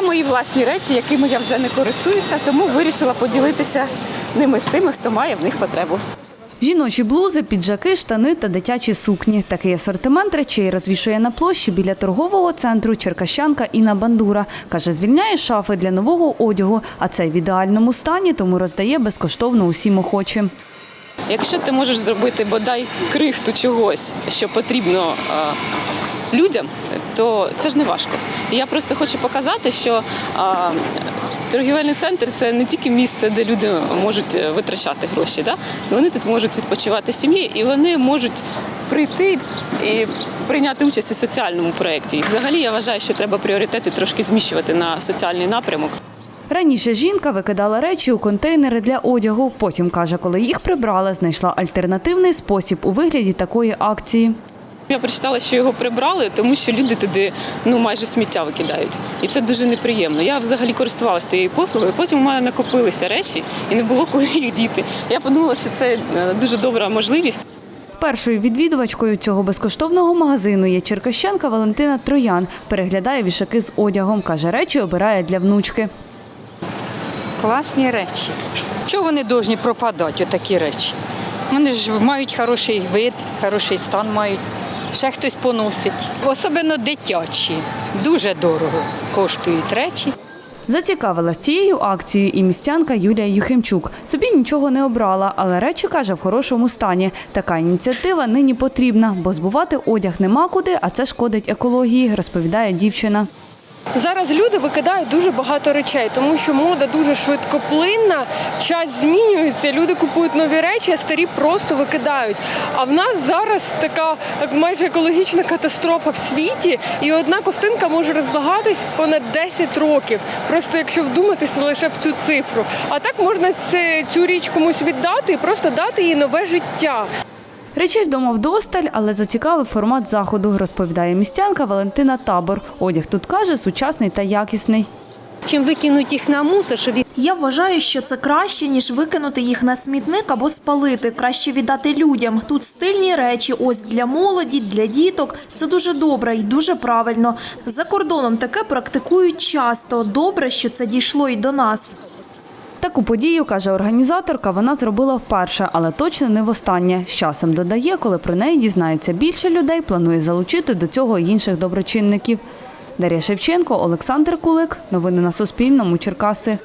Це мої власні речі, якими я вже не користуюся, тому вирішила поділитися ними з тими, хто має в них потребу. Жіночі блузи, піджаки, штани та дитячі сукні. Такий асортимент речей розвішує на площі біля торгового центру черкащанка Інна Бандура. Каже, звільняє шафи для нового одягу, а цей в ідеальному стані, тому роздає безкоштовно усім охочим. Якщо ти можеш зробити бодай крихту чогось, що потрібно людям, то це ж не важко. Я просто хочу показати, що а, торгівельний центр це не тільки місце, де люди можуть е, витрачати гроші. Да? Вони тут можуть відпочивати сім'ї і вони можуть прийти і прийняти участь у соціальному проєкті. І взагалі я вважаю, що треба пріоритети трошки зміщувати на соціальний напрямок. Раніше жінка викидала речі у контейнери для одягу. Потім каже, коли їх прибрала, знайшла альтернативний спосіб у вигляді такої акції. Я прочитала, що його прибрали, тому що люди туди ну майже сміття викидають, і це дуже неприємно. Я взагалі користувалася тією послугою. Потім у мене накопилися речі, і не було коли їх діти. Я подумала, що це е, дуже добра можливість. Першою відвідувачкою цього безкоштовного магазину є черкащанка Валентина Троян. Переглядає вішаки з одягом. Каже, речі обирає для внучки. Класні речі. Чого вони повинні пропадати, отакі речі? Вони ж мають хороший вид, хороший стан мають. Ще хтось поносить. Особливо дитячі. Дуже дорого коштують речі. Зацікавилась цією акцією і містянка Юлія Юхимчук. Собі нічого не обрала, але речі каже в хорошому стані. Така ініціатива нині потрібна, бо збувати одяг нема куди, а це шкодить екології, розповідає дівчина. Зараз люди викидають дуже багато речей, тому що мода дуже швидкоплинна, час змінюється, люди купують нові речі, а старі просто викидають. А в нас зараз така майже екологічна катастрофа в світі, і одна ковтинка може розлагатись понад 10 років. Просто якщо вдуматися лише в цю цифру. А так можна цю річ комусь віддати і просто дати їй нове життя. Речей вдома вдосталь, але зацікавив формат заходу, розповідає містянка Валентина Табор. Одяг тут каже сучасний та якісний. чим викинути їх на мусор, щоб їх Я вважаю, що це краще, ніж викинути їх на смітник або спалити. Краще віддати людям. Тут стильні речі, ось для молоді, для діток. Це дуже добре і дуже правильно. За кордоном таке практикують часто. Добре, що це дійшло і до нас. Таку подію, каже організаторка, вона зробила вперше, але точно не востаннє. З часом додає, коли про неї дізнається більше людей, планує залучити до цього інших доброчинників. Дар'я Шевченко, Олександр Кулик. Новини на Суспільному. Черкаси.